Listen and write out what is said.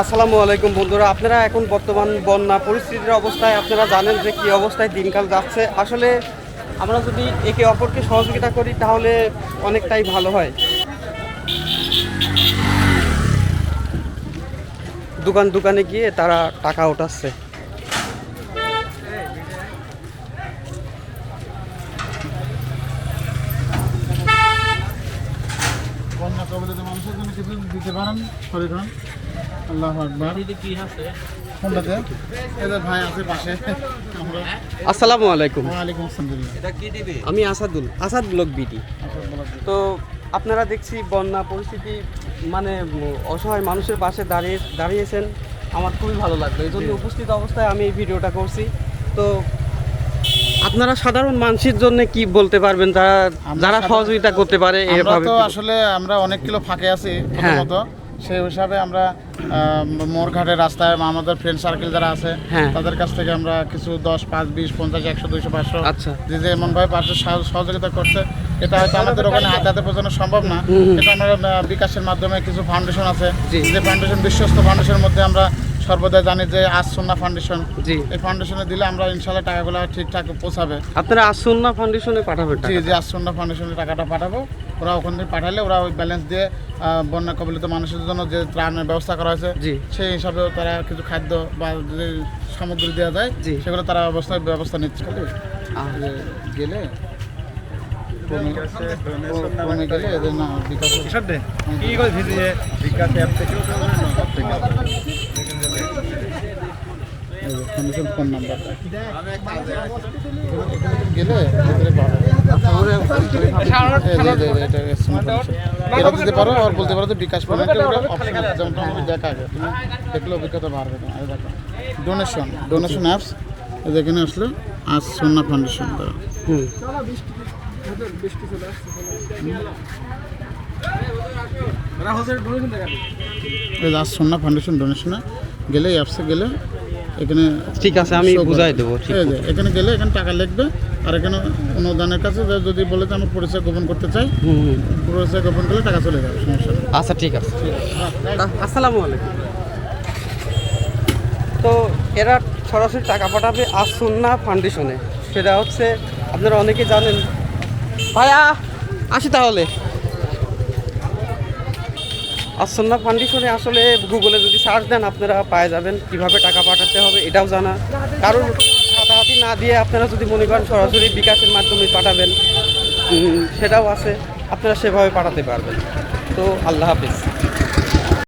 আসসালামু আলাইকুম বন্ধুরা, আপনারা এখন বর্তমান বন্যা পরিস্থিতির অবস্থায়, আপনারা জানেন যে কী অবস্থায় দিনকাল যাচ্ছে। আসলে আমরা যদি একে অপরকে সহযোগিতা করি, তাহলে অনেকটাই ভালো হয়। দোকান দোকানে গিয়ে তারা টাকা ওঠাচ্ছে। দিতে পারেন আল্লাহ আকবার। কোনটাতে? এদের ভাই আছে পাশে। আসসালামু আলাইকুম। ওয়ালাইকুম আসসালাম। আমি আসাদুল আসাদ ব্লক বিটি তো আপনারা দেখছি বন্যা পরিস্থিতি মানে অসহায় মানুষের পাশে দাঁড়িয়ে দাঁড়িয়েছেন। আমার খুবই ভালো লাগল। এই জন্য উপস্থিত অবস্থায় আমি এই ভিডিওটা করছি। তো আপনারা সাধারণ মানুষের জন্য কি বলতে পারবেন? যারা যারা সহযোগিতা করতে পারে আমরা এভাবে তো আসলে আমরা অনেক কিলো ফাঁকে আছি। প্রথমত সেই হিসাবে আমরা মোরঘাটের রাস্তায় আমাদের ফ্রেন্ড সার্কেল যারা আছে হ্যাঁ। তাদের কাছ থেকে আমরা কিছু দশ পাঁচ বিশ পঞ্চাশ একশো দুইশো পাঁচশো আচ্ছা। যে যে এমনভাবে পাশে সাহ- সহযোগিতা করছে। এটা হয়তো আমাদের ওখানে হাতে হাতে পৌঁছানো সম্ভব না। এটা আমরা বিকাশের মাধ্যমে কিছু ফাউন্ডেশন আছে। যে ফাউন্ডেশন বিশ্বস্ত ফাউন্ডেশনের মধ্যে আমরা সর্বদা জানি যে আসন্না ফাউন্ডেশন জি। এই ফাউন্ডেশনে দিলে আমরা ইনশাল্লাহ টাকাগুলো ঠিকঠাক পৌঁছাবে। আপনারা আসুন্না ফাউন্ডেশনে পাঠাবেন জি টাকা জি আসন্না ফাউন্ডেশনে টাকাটা পাঠাবো। ওরা ওখান থেকে পাঠালে ওরা ওই ব্যালেন্স দিয়ে বন্যা কবলিত মানুষের জন্য যে ত্রাণের ব্যবস্থা করা হয়েছে জি। সেই হিসাবে তারা কিছু খাদ্য বা যে সামগ্রী দেওয়া যায় জি। সেগুলো তারা ব্যবস্থা ব্যবস্থা নিচ্ছে। যে গেলে ফোন নাম্বারটা গেলে এদের পাবে। এই যে- এই যে- এটা SMS ফাউন্ডেশন। এরা দিতে পারো আর বলতে পারো যে বিকাশ পেমেন্টে ওরা অপশন আছে। যেমন তোমার দেখা তুমি দেখলে অভিজ্ঞতা বাড়বে তোমার দেখো। ডোনেশন ডোনেশন অ্যাপস যেখানে আসলে আজ সন্না ফাউন্ডেশন দ্বারা এই আজ সন্না ফাউন্ডেশন ডোনেশনে গেলে এই অ্যাপসে গেলে এখানে ঠিক আছে আমি বুঝাই দেবো ঠিক যে, এখানে গেলে এখানে টাকা লিখবে আর এখানে অনুদানের কাছে যদি বলে যে আমার পরিচয় গোপন করতে চাই পরিচয় গোপন করলে টাকা চলে যাবে সমস্যা আচ্ছা ঠিক আছে। আসসালামু আলাইকুম। তো এরা সরাসরি টাকা পাঠাবে আসন্না ফাউন্ডেশনে। সেটা হচ্ছে আপনারা অনেকে জানেন। ভাইয়া আসি তাহলে। আসন্না ফাউন্ডেশনে আসলে গুগলে যদি সার্চ দেন, আপনারা পায়ে যাবেন, কীভাবে টাকা পাঠাতে হবে এটাও জানা। কারণ হাতাহাতি না দিয়ে আপনারা যদি মনে করেন সরাসরি বিকাশের মাধ্যমে পাঠাবেন সেটাও আছে, আপনারা সেভাবে পাঠাতে পারবেন। তো আল্লাহ হাফিজ।